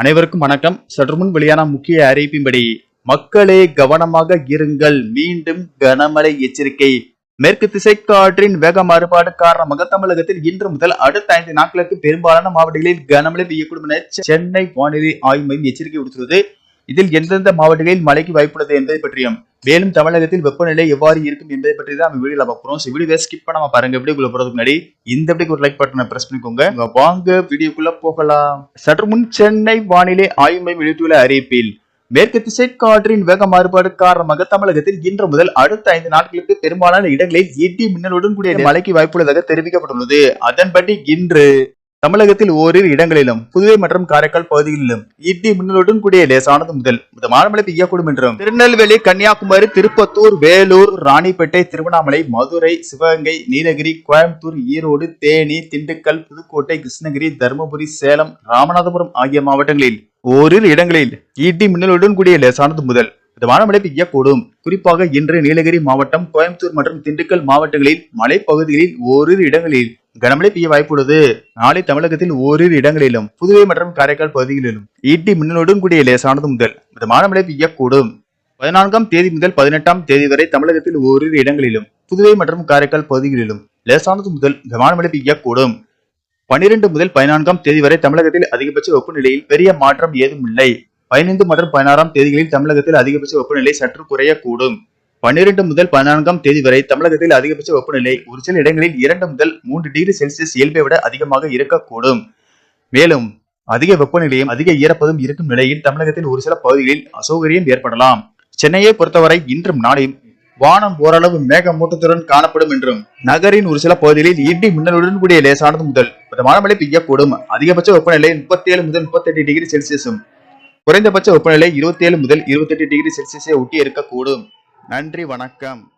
அனைவருக்கும் வணக்கம். சற்று முன் வெளியான முக்கிய அறிவிப்பின்படி மக்களே கவனமாக இருங்கள். மீண்டும் கனமழை எச்சரிக்கை. மேற்கு திசை காற்றின் வேக மாறுபாடு காரணமாக தமிழகத்தில் இன்று முதல் அடுத்த ஐந்து நாட்களுக்கு பெரும்பாலான மாவட்டங்களில் கனமழை பெய்யக்கூடும் என சென்னை வானிலை ஆய்வு மையம் எச்சரிக்கை விடுத்துள்ளது. இதில் எந்தெந்த மாவட்டங்களில் மழைக்கு வாய்ப்புள்ளது என்பதை பற்றியும் மேலும் தமிழகத்தில் வெப்பநிலை எவ்வாறு இருக்கும் என்பதை பற்றி தான் நம்ம வீடியோல பார்க்க போறோம். வீடியோ ஸ்கிப் பண்ணாம பாருங்க. வீடியோக்குள்ள போறதுக்கு முன்னாடி இந்த வீடியோக்கு ஒரு லைக் பட்டனை பிரஸ் பண்ணிக்கோங்க. வாங்க வீடியோக்குள்ள போகலாம். சற்று முன் சென்னை வானிலை ஆய்வு மையம் வெளியிட்டுள்ள அறிவிப்பில் மேற்கு திசை காற்றின் வேக மாறுபாடு காரணமாக தமிழகத்தில் இன்று முதல் அடுத்த ஐந்து நாட்களுக்கு பெரும்பாலான இடங்களில் இடி மின்னலுடன் கூடிய மழைக்கு வாய்ப்புள்ளதாக தெரிவிக்கப்பட்டுள்ளது. அதன்படி இன்று தமிழகத்தில் ஓரிரு இடங்களிலும் புதுவை மற்றும் காரைக்கால் பகுதிகளிலும் இடி மின்னலுடன் கூடிய லேசானது முதல் மிதமான மழை பெய்யக்கூடும் என்றும் திருநெல்வேலி கன்னியாகுமரி திருப்பத்தூர் வேலூர் ராணிப்பேட்டை திருவண்ணாமலை மதுரை சிவகங்கை நீலகிரி கோயம்புத்தூர் ஈரோடு தேனி திண்டுக்கல் புதுக்கோட்டை கிருஷ்ணகிரி தருமபுரி சேலம் ராமநாதபுரம் ஆகிய மாவட்டங்களில் ஓரிரு இடங்களில் இடி மின்னலுடன் கூடிய லேசானது முதல் மிதமான மழை பெய்யக்கூடும். குறிப்பாக இன்று நீலகிரி மாவட்டம் கோயம்புத்தூர் மற்றும் திண்டுக்கல் மாவட்டங்களில் மலைப்பகுதிகளில் ஓரிரு இடங்களில் கனமழை பெய்ய வாய்ப்புள்ளது. நாளை தமிழகத்தில் ஓரிரு இடங்களிலும் புதுவை மற்றும் காரைக்கால் பகுதிகளிலும் ஈட்டி மின்னலுடன் கூடிய லேசானது முதல் மிதமான மழை பெய்யக்கூடும். பதினான்காம் தேதி முதல் பதினெட்டாம் தேதி வரை தமிழகத்தில் ஓரிரு இடங்களிலும் புதுவை மற்றும் காரைக்கால் பகுதிகளிலும் லேசானது முதல் மிதமான மழை பெய்யக்கூடும். பனிரெண்டு முதல் பதினான்காம் தேதி வரை தமிழகத்தில் அதிகபட்ச வெப்பநிலையில் பெரிய மாற்றம் ஏதும் இல்லை பதினைந்து மற்றும் பதினாறாம் தேதிகளில் தமிழகத்தில் அதிகபட்ச வெப்பநிலை சற்று குறையக்கூடும். பன்னிரண்டு முதல் பதினான்காம் தேதி வரை தமிழகத்தில் அதிகபட்ச வெப்பநிலை ஒரு சில இடங்களில் இரண்டு முதல் மூன்று டிகிரி செல்சியஸ் இயல்பை விட அதிகமாக இருக்கக்கூடும். மேலும் அதிக வெப்பநிலையும் அதிக ஈரப்பதும் இருக்கும் நிலையில் தமிழகத்தில் ஒரு சில பகுதிகளில் அசௌகரியம் ஏற்படலாம். சென்னையை பொறுத்தவரை இன்றும் நாளையும் வானம் ஓரளவு மேகமூட்டத்துடன் காணப்படும் என்றும் நகரின் ஒரு சில பகுதிகளில் இடி மின்னலுடன் கூடிய லேசானது முதல் மிதமான மழை பெய்யக்கூடும். அதிகபட்ச வெப்பநிலை முப்பத்தி ஏழு முதல் முப்பத்தெட்டு டிகிரி செல்சியஸும் குறைந்தபட்ச வெப்பநிலை இருபத்தி ஏழு முதல் இருபத்தெட்டு டிகிரி செல்சியஸை ஒட்டி இருக்கக்கூடும் நன்றி வணக்கம்.